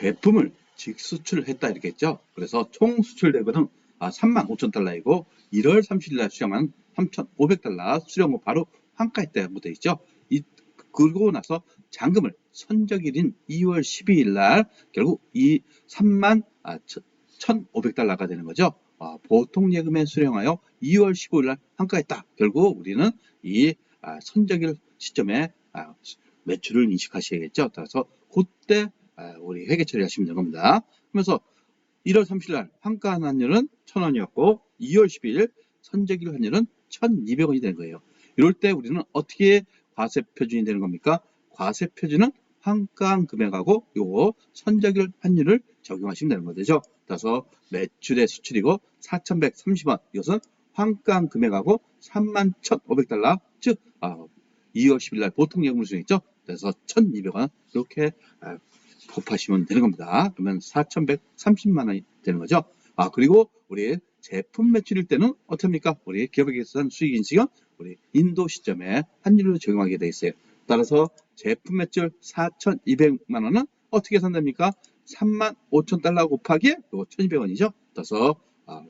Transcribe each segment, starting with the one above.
제품을 직수출했다 이렇게 했죠. 그래서 총 수출 대금은 아, 3만 5천 달러이고 1월 30일 날 수령한 3,500달러 수령 후 바로 환가했다고 돼 있죠. 이 그러고 나서 잔금을 선적일인 2월 12일 날 결국 이 3만 아, 1,500달러가 되는 거죠. 아, 보통 예금에 수령하여 2월 15일 날 환가했다. 결국 우리는 이 아, 선적일 시점에 아, 매출을 인식하셔야겠죠. 따라서 그때 아, 우리 회계 처리하시면 되는 겁니다. 그러면서 1월 30일 날 환가한 환율은 1,000원이었고 2월 12일 선적일 환율은 1,200원이 되는 거예요. 이럴 때 우리는 어떻게 과세 표준이 되는 겁니까? 과세 표준은 환가한 금액하고 요거 선적일 환율을 적용하시면 되는 거죠. 따라서 매출의 수출이고 4,130원 이것은 환가한 금액하고 31,500달러 즉 아, 2월 10일 날 보통 예금을 수령했죠. 그래서 1,200원 이렇게 아, 곱하시면 되는 겁니다. 그러면 4,130만 원이 되는 거죠. 아 그리고 우리 제품 매출일 때는 어떻습니까? 우리 기업에게서 한 수익 인식은 우리 인도 시점에 환율로 적용하게 돼 있어요. 따라서 제품 매출 4,200만 원은 어떻게 산답니까? 3만 5천 달러 곱하기 요거 1,200원이죠. 따라서 아,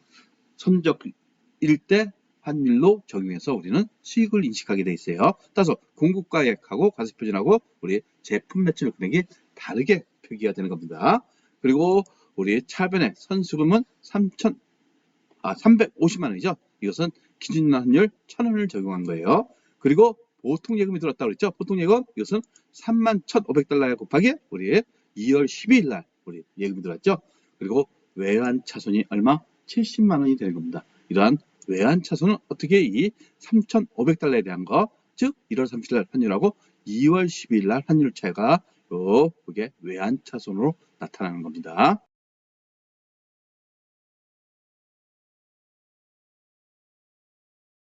선적일 때 환율로 적용해서 우리는 수익을 인식하게 돼 있어요. 따라서 공급가액하고 과세 표준하고 우리 제품 매출 금액이 다르게 표기가 되는 겁니다. 그리고 우리 차변의 선수금은 3천 아 350만 원이죠. 이것은 기준 환율 1,000원을 적용한 거예요. 그리고 보통 예금이 들었다고 그랬죠. 보통 예금 이것은 3만 1,500달러에 곱하기 우리 2월 12일 날 우리 예금이 들었죠. 그리고 외환 차손이 얼마? 70만 원이 되는 겁니다. 이러한 외환 차손은 어떻게 이 3,500달러에 대한 거, 즉 1월 30일 날 환율하고 2월 12일 날 환율 차이가 요 그게 외환 차손으로 나타나는 겁니다.